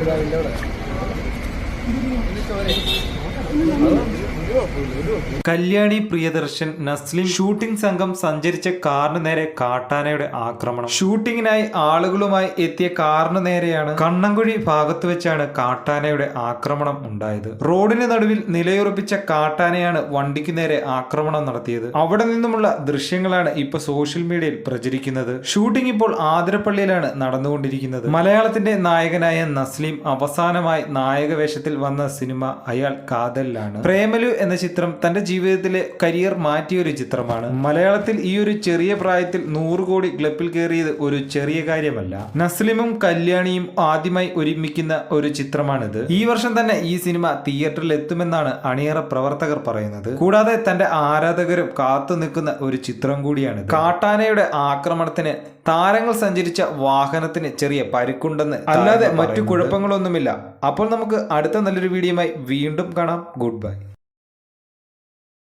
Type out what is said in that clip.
പിതാവിന്റെ അവിടെ കല്യാണി പ്രിയദർശൻ നസ്ലിം ഷൂട്ടിംഗ് സംഘം സഞ്ചരിച്ച കാറിന് നേരെ കാട്ടാനയുടെ ആക്രമണം. ഷൂട്ടിങ്ങിനായി ആളുകളുമായി എത്തിയ കാറിന് നേരെയാണ് കണ്ണങ്കുഴി ഭാഗത്ത് വെച്ചാണ് കാട്ടാനയുടെ ആക്രമണം ഉണ്ടായത്. റോഡിന് നടുവിൽ നിലയുറപ്പിച്ച കാട്ടാനയാണ് വണ്ടിക്ക് നേരെ ആക്രമണം നടത്തിയത്. അവിടെ നിന്നുമുള്ള ദൃശ്യങ്ങളാണ് ഇപ്പൊ സോഷ്യൽ മീഡിയയിൽ പ്രചരിക്കുന്നത്. ഷൂട്ടിംഗ് ഇപ്പോൾ ആതിരപ്പള്ളിയിലാണ് നടന്നുകൊണ്ടിരിക്കുന്നത്. മലയാളത്തിന്റെ നായകനായ നസ്ലിം അവസാനമായി നായക വേഷത്തിൽ വന്ന സിനിമ അയാൾ കാതലിലാണ്. പ്രേമലു എന്ന ചിത്രം തന്റെ ജീവിതത്തിലെ കരിയർ മാറ്റിയ ഒരു ചിത്രമാണ്. മലയാളത്തിൽ ഈ ഒരു ചെറിയ പ്രായത്തിൽ നൂറ് കോടി ഗ്ലപ്പിൽ കയറിയത് ഒരു ചെറിയ കാര്യമല്ല. നസ്ലിമും കല്യാണിയും ആദ്യമായി ഒരുമിക്കുന്ന ഒരു ചിത്രമാണിത്. ഈ വർഷം തന്നെ ഈ സിനിമ തിയേറ്ററിൽ എത്തുമെന്നാണ് അണിയറ പ്രവർത്തകർ പറയുന്നത്. കൂടാതെ തന്റെ ആരാധകരും കാത്തു നിൽക്കുന്ന ഒരു ചിത്രം കൂടിയാണ് കാട്ടാനയുടെ ആക്രമണത്തിന് താരങ്ങൾ സഞ്ചരിച്ച വാഹനത്തിന് ചെറിയ പരുക്കുണ്ടെന്ന് അല്ലാതെ മറ്റു കുഴപ്പങ്ങളൊന്നുമില്ല. അപ്പോൾ നമുക്ക് അടുത്ത നല്ലൊരു വീഡിയോയുമായി വീണ്ടും കാണാം. Good bye.